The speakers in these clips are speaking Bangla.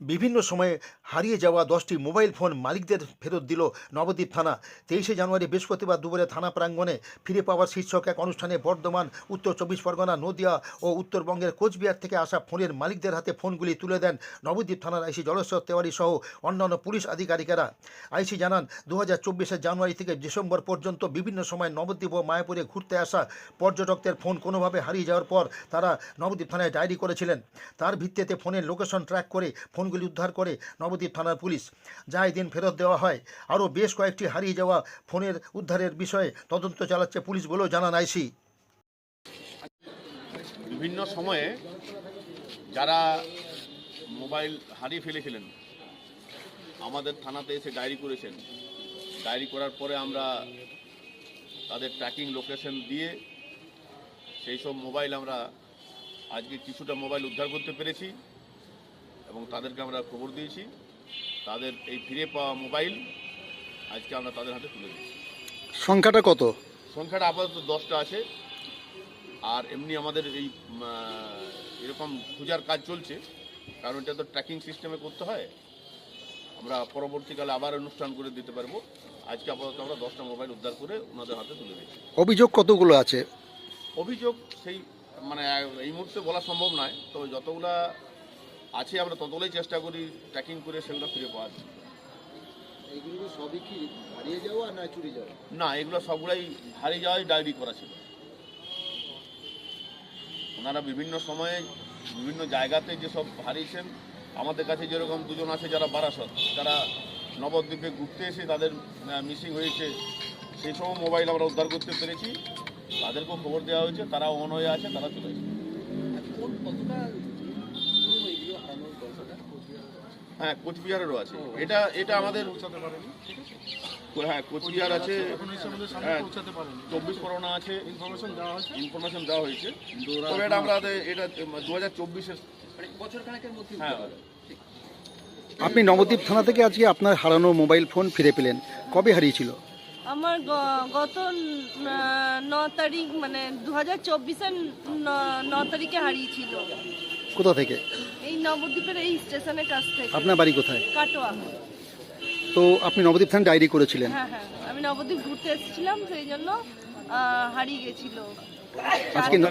বিভিন্ন সময়ে হারিয়ে যাওয়া দশটি মোবাইল ফোন মালিকদের ফেরত দিল নবদ্বীপ থানা। তেইশে জানুয়ারি বৃহস্পতিবার দুপুরে থানা প্রাঙ্গণে ফিরে পাওয়ার শীর্ষক এক অনুষ্ঠানে বর্ধমান, উত্তর চব্বিশ পরগনা, নদিয়া ও উত্তরবঙ্গের কোচবিহার থেকে আসা ফোনের মালিকদের হাতে ফোনগুলি তুলে দেন নবদ্বীপ থানার আইসি জলেশ্বর তেওয়ারি সহ অন্যান্য পুলিশ আধিকারিকেরা। আইসি জানান দু হাজার জানুয়ারি থেকে ডিসেম্বর পর্যন্ত বিভিন্ন সময় নবদ্বীপ ও মায়াপুরে ঘুরতে আসা পর্যটকদের ফোন কোনোভাবে হারিয়ে যাওয়ার পর তারা নবদ্বীপ থানায় ডায়েরি করেছিলেন। তার ভিত্তিতে ফোনের লোকেশন ট্র্যাক করে ফোনগুলি উদ্ধার করে নবদ্বীপ থানার পুলিশ। যা দিন ফেরত দেওয়া হয়, আরও বেশ কয়েকটি হারিয়ে যাওয়া ফোনের উদ্ধারের বিষয়ে তদন্ত চালাচ্ছে পুলিশ বলেও জানান আইসি। বিভিন্ন সময়ে যারা মোবাইল হারিয়ে ফেলেছিলেন, আমাদের থানাতে এসে ডায়েরি করেছেন। ডায়েরি করার পরে আমরা তাদের ট্র্যাকিং লোকেশন দিয়ে সেই সব মোবাইল আমরা আজকে কিছুটা মোবাইল উদ্ধার করতে পেরেছি। এবং তাদেরকে আমরা খবর দিয়েছি। তাদের এই ফিরে পাওয়া মোবাইল আজকে আমরা তাদের হাতে তুলে দিচ্ছি। সংখ্যাটা কত? সংখ্যাটা আপাতত দশটা আছে। আর এমনি আমাদের এই এরকম খোঁজার কাজ চলছে। কারণ এটা তো ট্র্যাকিং সিস্টেমে করতে হয়। আমরা পরবর্তীকালে আবার অনুষ্ঠান করে দিতে পারব। আজকে আপাতত আমরা দশটা মোবাইল উদ্ধার করে ওনাদের হাতে তুলে দিচ্ছি অভিযোগ কতগুলো আছে? অভিযোগ সেই মানে এই মুহূর্তে বলা সম্ভব নয়। তবে যতগুলা আছে আমরা ততগুলোই চেষ্টা করি ট্র্যাকিং করে সেগুলো ফিরে পাওয়ার জন্য। এইগুলো সবই কি হারিয়ে যাওয়া না চুরি যাওয়া? না এগুলো সবগুলাই হারিয়ে যাওয়াই ডায়েরি করা ছিল। ওনারা বিভিন্ন সময়ে বিভিন্ন জায়গাতে যেসব হারিয়েছেন আমাদের কাছে যেরকম দুজন আছে যারা বারাসত যারা নবদ্বীপে ঘুরতে এসে তাদের মিসিং হয়েছে সেই সব মোবাইল আমরা উদ্ধার করতে পেরেছি। তাদেরকেও খবর দেওয়া হয়েছে তারা অন হয়ে আছে তারা চলে এসেছে। হ্যাঁ কোচবিহারেরও আছে। এটা এটা আমাদের হ্যাঁ কোচবিহার আছে। হ্যাঁ চব্বিশ পরগনা আছে। ইনফরমেশন দেওয়া হয়েছে? ইনফরমেশন দেওয়া হয়েছে। তবে এটা আমরা এটা দু হাজার চব্বিশের মধ্যে হ্যাঁ। আপনি নবদ্বীপ থানা থেকে আজকে আপনার হারানো মোবাইল ফোন ফিরে পেলেন। কবে হারিয়েছিল? আমার গত ন- ন তারিখ মানে দু হাজার চব্বিশের ন তারিখে হারিয়েছিল। কোথা থেকে? এই নবদ্বীপের এই স্টেশনের কাছ থেকে। আপনার বাড়ি কোথায়? কাটোয়া। তো আপনি নবদ্বীপ থান ডায়েরি করেছিলেন? হ্যাঁ হ্যাঁ আমি নবদ্বীপ ঘুরতে এসেছিলাম সেই জন্য আহ, হারিয়ে গেছিল। আজকে ন-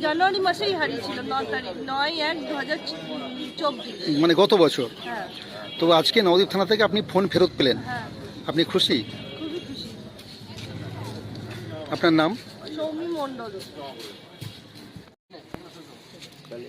জানুয়ারি মাসেই হারিয়েছিল ন তারিখ নয় এক দু হাজার চব্বিশ। মানে গত বছর? হ্যাঁ। তো আজকে নবদ্বীপ থানা থেকে আপনি ফোন ফেরত পেলেন? হ্যাঁ। আপনি খুশি? খুবই খুশি। আপনার নাম? সৌমি মণ্ডল। Vale.